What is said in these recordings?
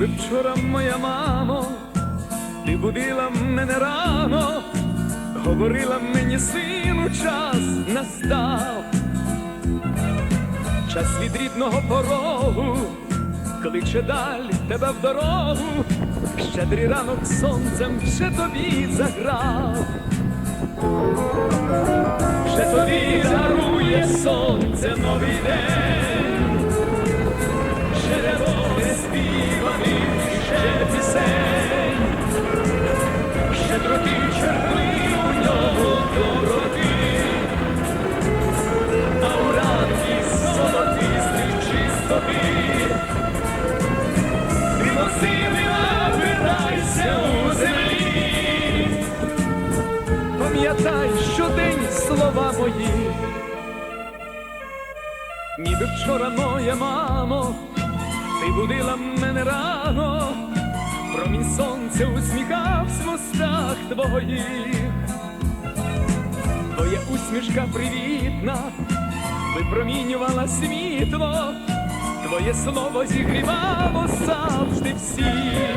Ніби вчора моя мамо, ти будила мене рано, говорила мені, сину, час настав, час від рідного порогу, кличе далі тебе в дорогу, щедрий ранок сонцем вже тобі заграв, вже тобі дарує сонце новий день. Пам'ятай щодень слова мої. Ніби вчора моя мамо, ти будила мене рано, промінь сонця усміхавсь в устах твоїх, твоя усмішка привітна, випромінювала світло, твоє слово зігрівало завжди всіх.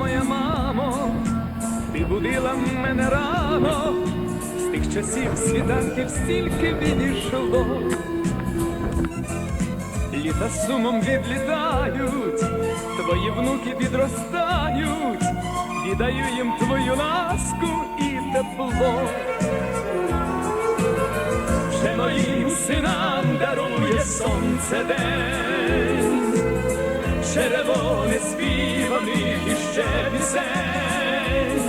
Моя мамо, ти будила мене рано, з тих часів світанків стільки відійшло. Літа сумом відлітають, твої внуки підростають, віддаю їм твою ласку і тепло. Вже моїм синам дарує сонце день червоне співаних іще пісень,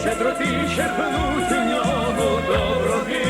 щедроти черпнуть в ньому доброги,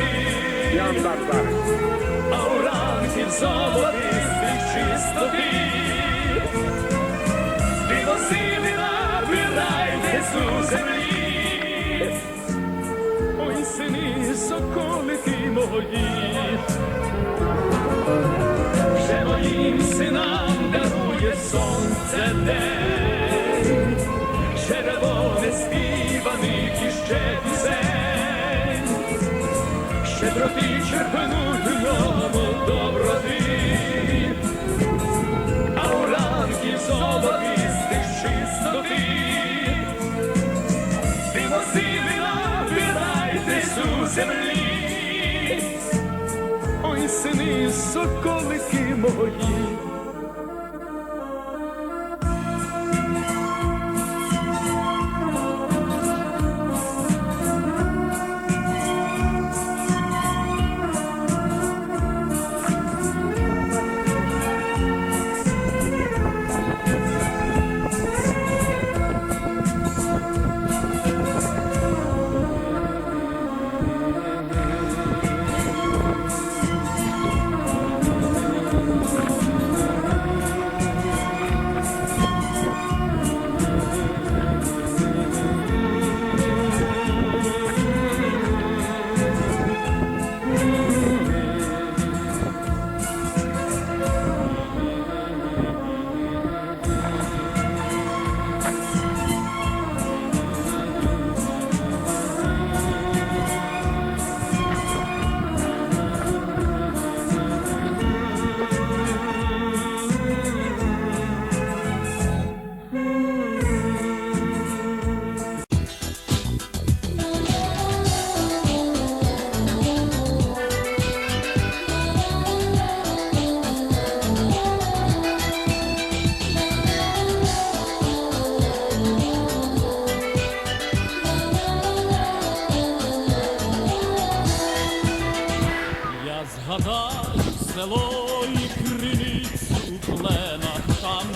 землі. Ой, сини, соколики мої.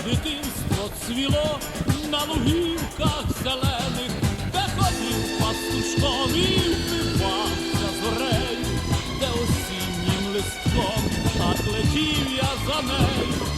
дитинство цвіло на лугівках зелених, де ходив пастушком і впивався зорею, де осіннім листком, так летів я за нею.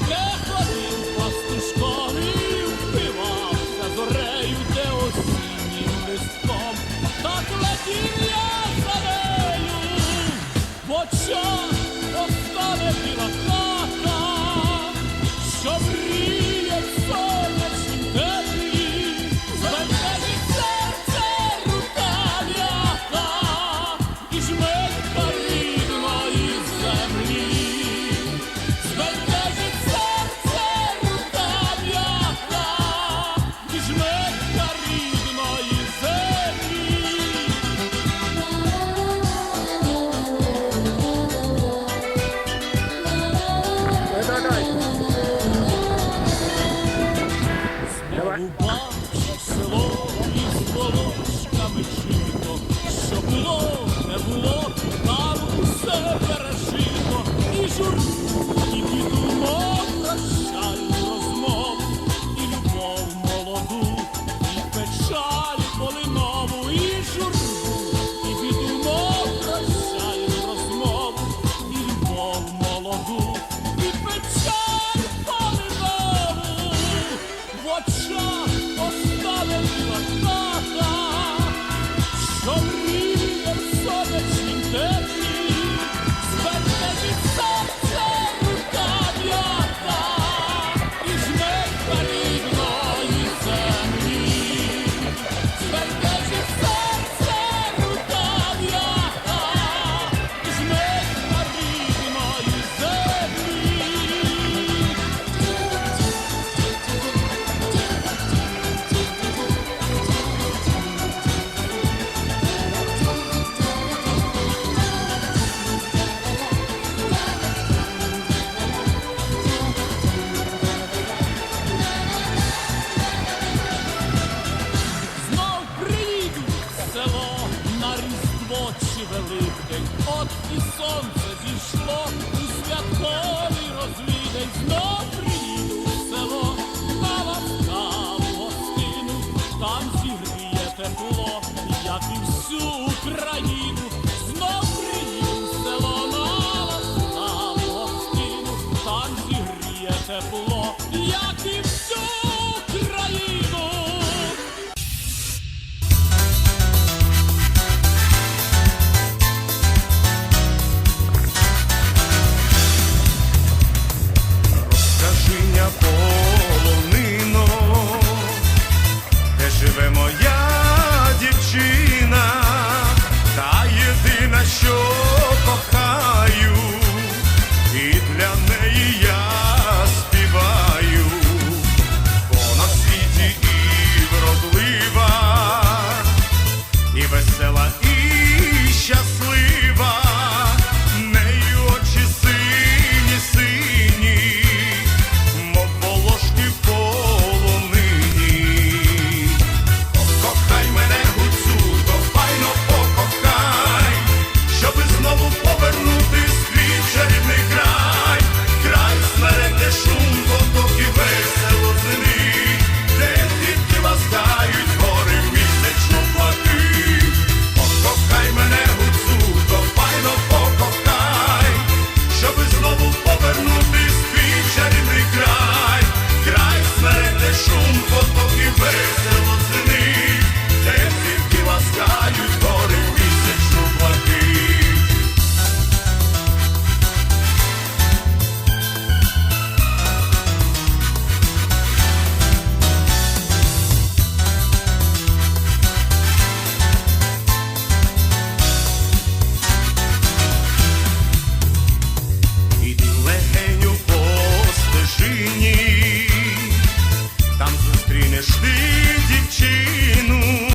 народ і сонце.